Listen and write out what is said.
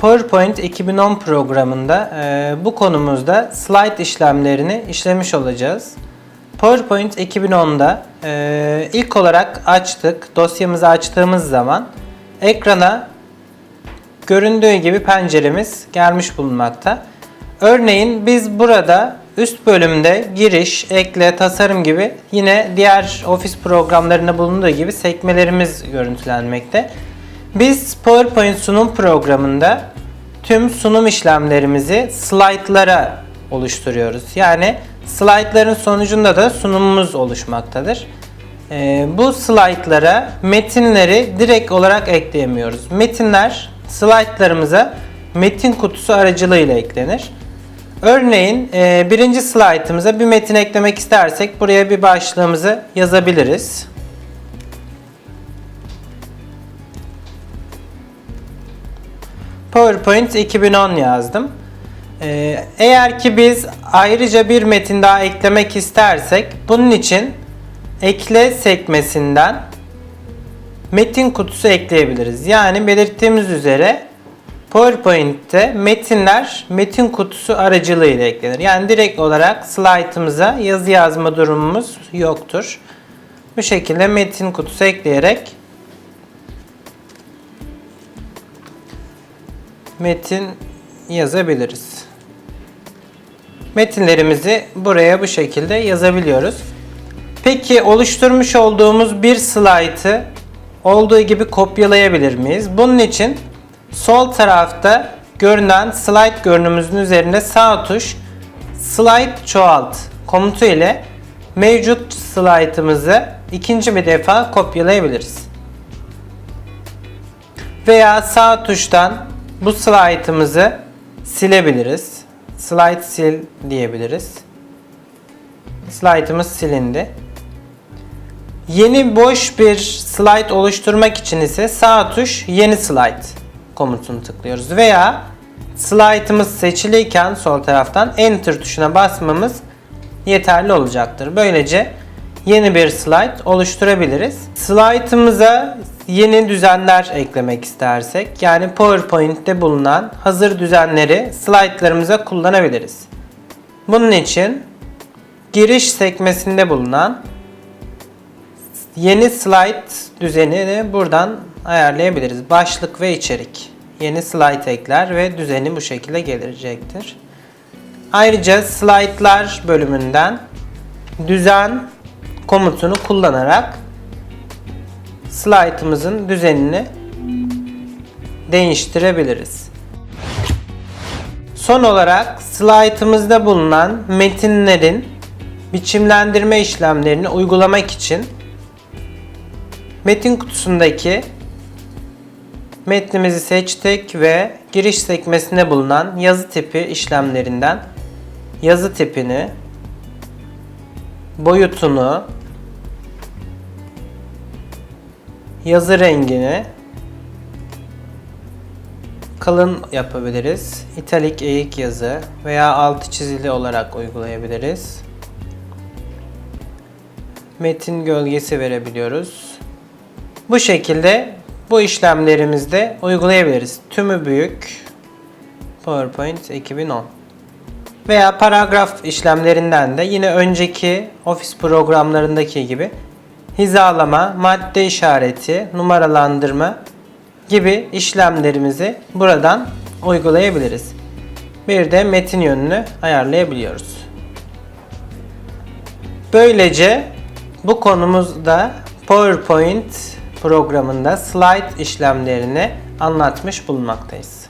PowerPoint 2010 programında e, bu konumuzda slide işlemlerini işlemiş olacağız. PowerPoint 2010'da e, ilk olarak açtık. Dosyamızı açtığımız zaman ekrana göründüğü gibi penceremiz gelmiş bulunmakta. Örneğin biz burada üst bölümde giriş, ekle, tasarım gibi yine diğer ofis programlarında bulunduğu gibi sekmelerimiz görüntülenmekte. Biz PowerPoint sunum programında tüm sunum işlemlerimizi slaytlara oluşturuyoruz. Yani slaytların sonucunda da sunumumuz oluşmaktadır. Ee, bu slaytlara metinleri direkt olarak ekleyemiyoruz. Metinler slaytlarımıza metin kutusu aracılığıyla eklenir. Örneğin e, birinci slaytımıza bir metin eklemek istersek buraya bir başlığımızı yazabiliriz. PowerPoint 2010 yazdım. Ee, eğer ki biz ayrıca bir metin daha eklemek istersek bunun için ekle sekmesinden metin kutusu ekleyebiliriz. Yani belirttiğimiz üzere PowerPoint'te metinler metin kutusu aracılığıyla eklenir. Yani direkt olarak slaytımıza yazı yazma durumumuz yoktur. Bu şekilde metin kutusu ekleyerek metin yazabiliriz. Metinlerimizi buraya bu şekilde yazabiliyoruz. Peki oluşturmuş olduğumuz bir slaytı olduğu gibi kopyalayabilir miyiz? Bunun için sol tarafta görünen slide görünümümüzün üzerinde sağ tuş slide çoğalt komutu ile mevcut slaytımızı ikinci bir defa kopyalayabiliriz. Veya sağ tuştan bu slaytımızı silebiliriz. Slide sil diyebiliriz. Slaytımız silindi. Yeni boş bir slide oluşturmak için ise sağ tuş yeni slide komutunu tıklıyoruz. Veya slide'ımız seçiliyken sol taraftan enter tuşuna basmamız yeterli olacaktır. Böylece yeni bir slide oluşturabiliriz. Slide'ımıza yeni düzenler eklemek istersek yani PowerPoint'te bulunan hazır düzenleri slaytlarımıza kullanabiliriz. Bunun için giriş sekmesinde bulunan yeni slide düzenini buradan ayarlayabiliriz. Başlık ve içerik. Yeni slide ekler ve düzeni bu şekilde gelecektir. Ayrıca slaytlar bölümünden düzen komutunu kullanarak slaytımızın düzenini değiştirebiliriz. Son olarak slaytımızda bulunan metinlerin biçimlendirme işlemlerini uygulamak için metin kutusundaki metnimizi seçtik ve giriş sekmesinde bulunan yazı tipi işlemlerinden yazı tipini, boyutunu, yazı rengini kalın yapabiliriz. İtalik eğik yazı veya altı çizili olarak uygulayabiliriz. Metin gölgesi verebiliyoruz. Bu şekilde bu işlemlerimizde uygulayabiliriz. Tümü büyük PowerPoint 2010 veya paragraf işlemlerinden de yine önceki ofis programlarındaki gibi hizalama, madde işareti, numaralandırma gibi işlemlerimizi buradan uygulayabiliriz. Bir de metin yönünü ayarlayabiliyoruz. Böylece bu konumuzda PowerPoint programında slide işlemlerini anlatmış bulunmaktayız.